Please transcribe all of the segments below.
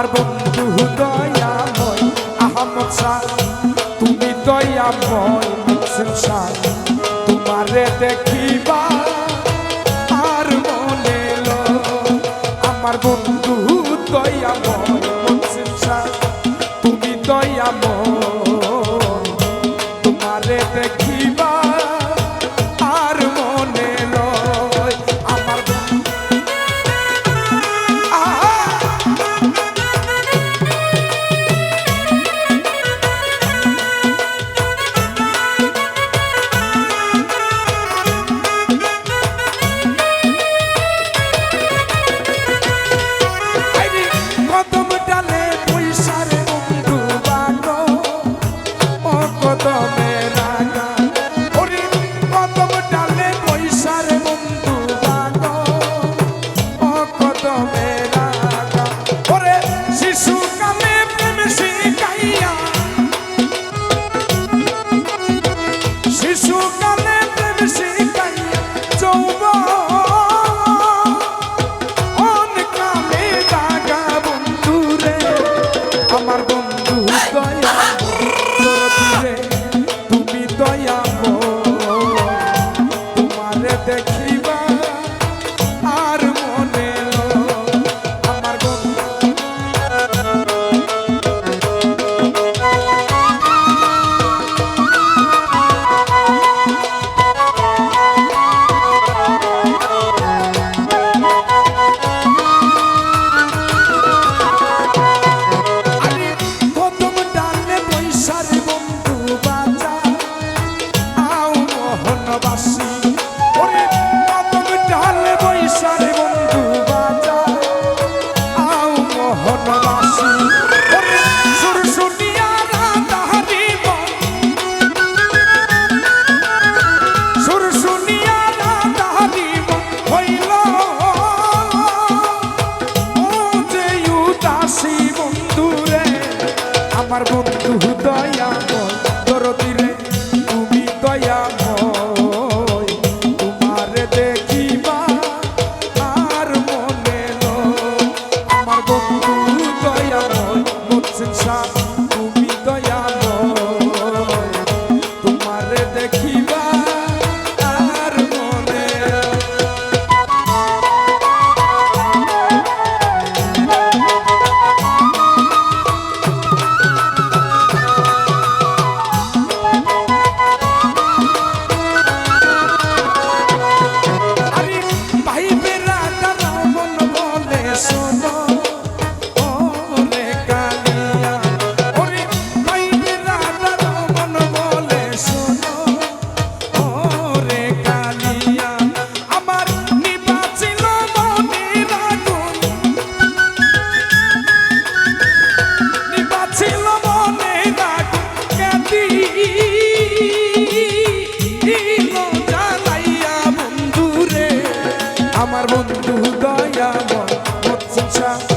আমার বন্ধু দয়াময়, আহমদ শাহ। তুমি দয়াময় মিশন শাহ। তোমারে দেখিবা আর মনে আমার বন্ধু দয়াময় মিশন শাহ। তুমি দয়াময়। শিশু আমার বন্ধু দয়া দরদিরে তুমি দয়া তোমার দেখিবা আর মনে আমার বন্ধু দয়া মতসিন তুমি দয়া তোমার দেখিবা বন্ধু দয়া মৎসা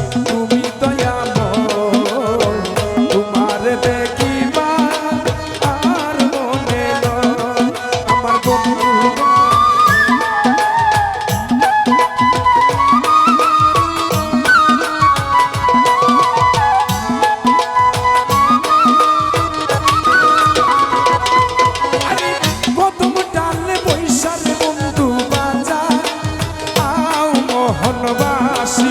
মোহনবাসী।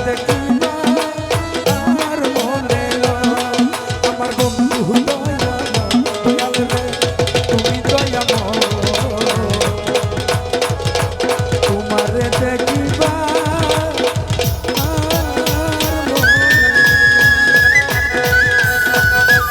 দেখি